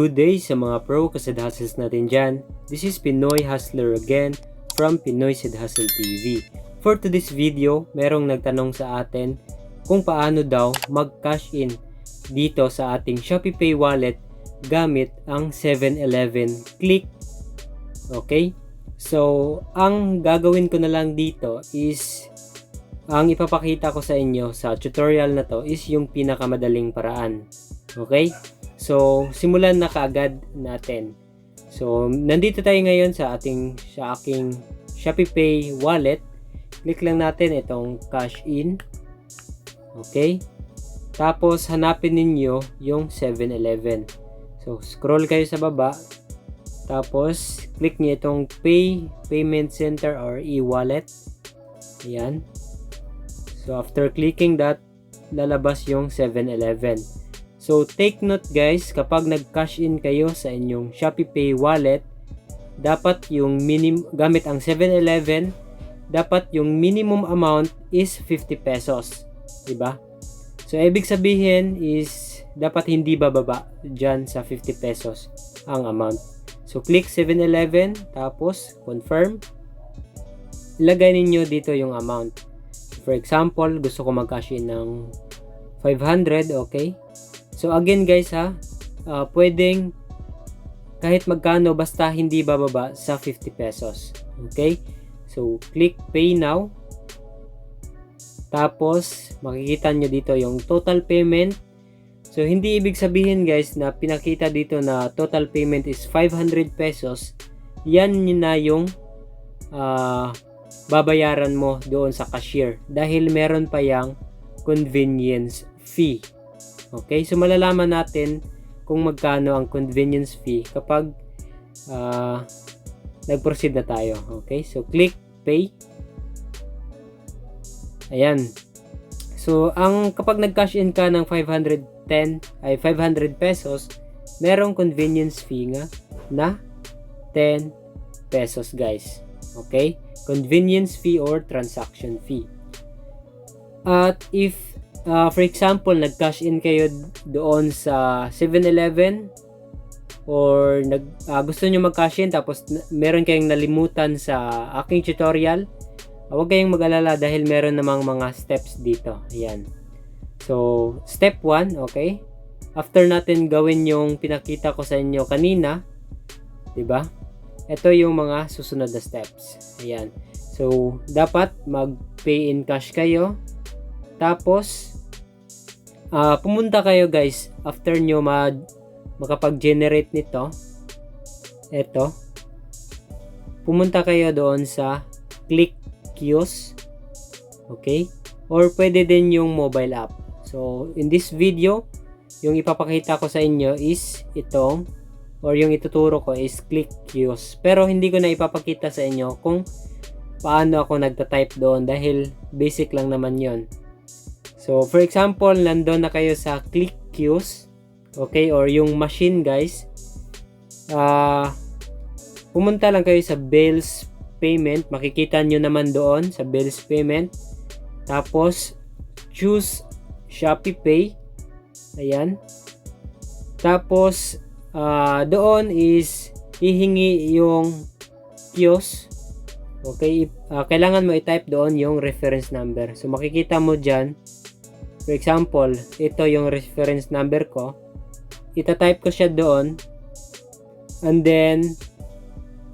Good day sa mga pro kasad hustles natin dyan. This is Pinoy Hustler again from Pinoy Sid Hustle TV. For today's video, merong nagtanong sa atin kung paano daw mag-cash in dito sa ating Shopee Pay wallet gamit ang 7-Eleven Click. Okay? So, ang gagawin ko na lang dito is ang ipapakita ko sa inyo sa tutorial na to is yung pinakamadaling paraan. Okay? So, simulan na kaagad natin. So, nandito tayo ngayon sa ating sa aking Shopee Pay wallet. Click lang natin itong cash in. Okay? Tapos hanapin ninyo yung 7-Eleven. So, scroll kayo sa baba. Tapos click niyo itong Pay Payment Center or e-wallet. Ayan. So, after clicking that, lalabas yung 7-Eleven. So, take note guys, kapag nag-cash in kayo sa inyong Shopee Pay wallet, dapat yung minim gamit ang 7-Eleven, dapat yung minimum amount is 50 pesos. 'Di ba? So, ibig sabihin is dapat hindi bababa dyan sa 50 pesos ang amount. So, click 7-Eleven, tapos confirm. Ilagay ninyo dito yung amount. For example, gusto ko mag-cash in ng 500, okay? So again guys ha, uh, pwedeng kahit magkano basta hindi bababa sa 50 pesos. Okay? So click pay now. Tapos makikita nyo dito yung total payment. So hindi ibig sabihin guys na pinakita dito na total payment is 500 pesos. Yan na yung uh, babayaran mo doon sa cashier dahil meron pa yang convenience fee. Okay, so malalaman natin kung magkano ang convenience fee kapag uh, nag-proceed na tayo. Okay, so click pay. Ayan. So, ang kapag nag-cash in ka ng 510 ay 500 pesos, merong convenience fee nga na 10 pesos, guys. Okay? Convenience fee or transaction fee. At if uh, for example, nag-cash in kayo doon sa 7-Eleven or nag, uh, gusto nyo mag-cash in tapos meron kayong nalimutan sa aking tutorial, uh, huwag kayong mag-alala dahil meron namang mga steps dito. Ayan. So, step 1, okay? After natin gawin yung pinakita ko sa inyo kanina, 'di ba? Ito yung mga susunod na steps. Ayan. So, dapat mag-pay in cash kayo. Tapos, uh, pumunta kayo guys after nyo ma makapag-generate nito. Eto. Pumunta kayo doon sa click kiosk. Okay? Or pwede din yung mobile app. So in this video yung ipapakita ko sa inyo is itong or yung ituturo ko is click kiosk. Pero hindi ko na ipapakita sa inyo kung paano ako nagta-type doon dahil basic lang naman yon So, for example, nandun na kayo sa click queues, okay, or yung machine guys, uh, pumunta lang kayo sa bills payment, makikita nyo naman doon sa bills payment, tapos, choose Shopee Pay, ayan, tapos, uh, doon is, hihingi yung kiosk, okay, uh, kailangan mo i-type doon yung reference number, so makikita mo dyan, For example, ito yung reference number ko. Ita-type ko siya doon. And then,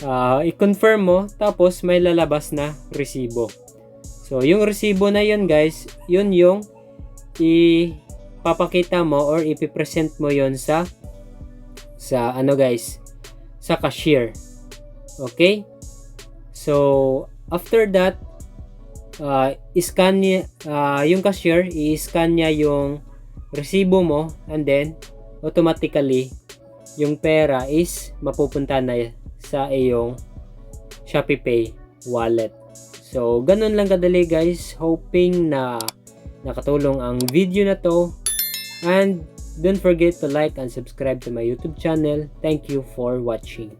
uh, i-confirm mo. Tapos, may lalabas na resibo. So, yung resibo na yun guys, yun yung ipapakita mo or ipipresent mo yon sa sa ano guys, sa cashier. Okay? So, after that, uh, iscan niya, uh, yung cashier, i-scan niya yung resibo mo and then automatically yung pera is mapupunta na sa iyong Shopee Pay wallet. So, ganun lang kadali guys. Hoping na nakatulong ang video na to. And don't forget to like and subscribe to my YouTube channel. Thank you for watching.